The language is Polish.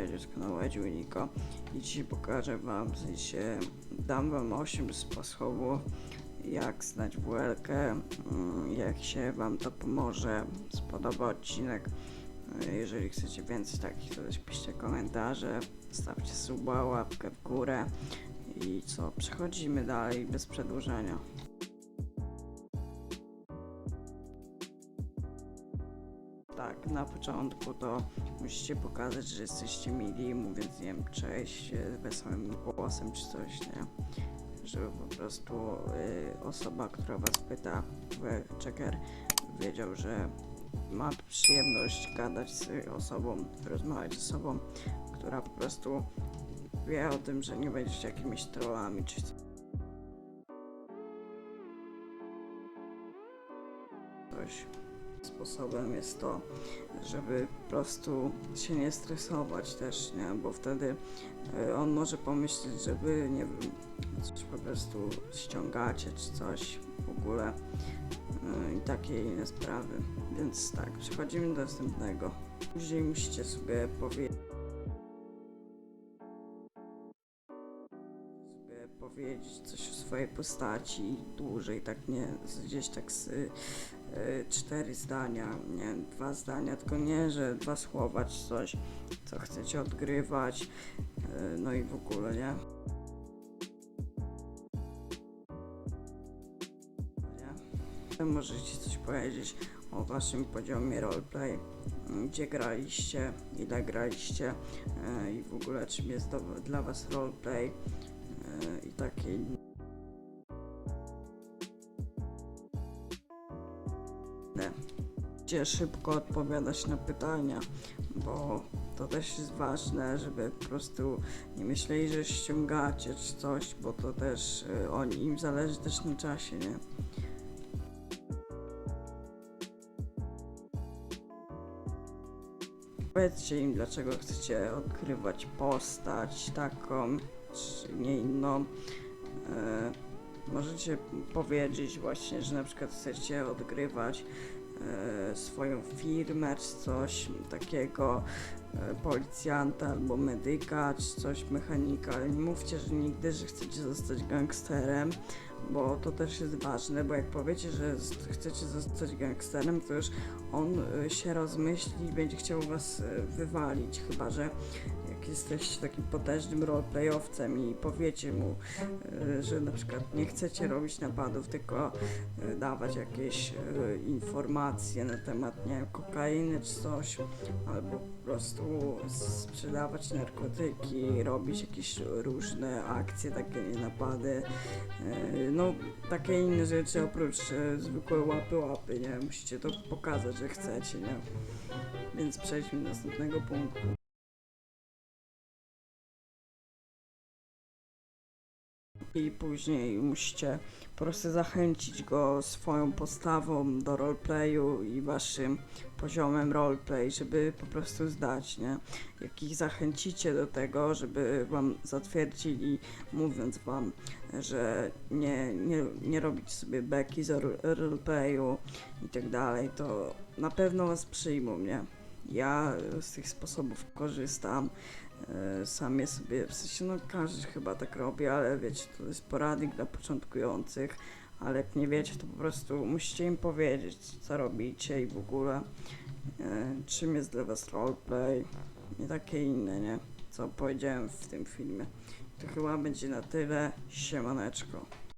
Andrzeja z kanału i dzisiaj pokażę wam, w sensie dam wam 8 sposobów jak znać WLK, mm, jak się wam to pomoże, spodoba odcinek. Jeżeli chcecie więcej takich, to też piszcie komentarze, stawcie suba, łapkę w górę i co, przechodzimy dalej bez przedłużania. Tak, na początku to musicie pokazać, że jesteście mili, mówiąc, nie wiem, cześć, e, wesołym głosem czy coś, nie? Żeby po prostu y, osoba, która was pyta, checker, wiedział, że ma przyjemność gadać z osobą, rozmawiać z osobą, która po prostu wie o tym, że nie będziecie jakimiś trollami czy coś. Sposobem jest to, żeby po prostu się nie stresować też, nie? Bo wtedy y, on może pomyśleć, żeby, nie wiem, coś po prostu ściągacie czy coś w ogóle y, i takie inne sprawy. Więc tak, przechodzimy do następnego. Później musicie sobie powiedzieć powiedzieć coś o swojej postaci dłużej, tak nie gdzieś tak z cztery zdania, nie dwa zdania, tylko nie, że dwa słowa czy coś, co chcecie odgrywać, y, no i w ogóle, nie? Możecie coś powiedzieć o waszym poziomie roleplay, gdzie graliście, ile graliście y, i w ogóle czym jest do, dla was roleplay i takie inne. Gdzie szybko odpowiadać na pytania, bo to też jest ważne, żeby po prostu nie myśleli, że ściągacie czy coś, bo to też y, oni im zależy też na czasie, nie? Powiedzcie im, dlaczego chcecie odkrywać postać taką, czy nie inną. E, możecie powiedzieć właśnie, że na przykład chcecie odgrywać swoją firmę, czy coś takiego, e, policjanta albo medyka, czy coś mechanika, nie mówcie, że nigdy, że chcecie zostać gangsterem, bo to też jest ważne, bo jak powiecie, że chcecie zostać gangsterem, to już on y, się rozmyśli i będzie chciał was wywalić, chyba że jak jesteście takim potężnym roleplayowcem i powiecie mu, y, że na przykład nie chcecie robić napadów, tylko y, dawać jakieś y, informacje na temat, nie wiem, kokainy czy coś, albo po prostu sprzedawać narkotyki, robić jakieś różne akcje, takie napady, no takie inne rzeczy oprócz y, zwykłe łapy łapy, nie, musicie to pokazać, że chcecie, nie, więc przejdźmy do następnego punktu. I później musicie po prostu zachęcić go swoją postawą do roleplayu i waszym poziomem roleplay, żeby po prostu zdać, nie? Jak ich zachęcicie do tego, żeby wam zatwierdzili, mówiąc wam, że nie, nie, nie robić sobie beki z ro- roleplayu i tak dalej, to na pewno was przyjmą, nie? Ja z tych sposobów korzystam. E, Sam je sobie, w sensie, no każdy chyba tak robi, ale wiecie, to jest poradnik dla początkujących, ale jak nie wiecie, to po prostu musicie im powiedzieć, co robicie i w ogóle, e, czym jest dla was roleplay i takie inne, nie? Co powiedziałem w tym filmie. To chyba będzie na tyle. Siemaneczko.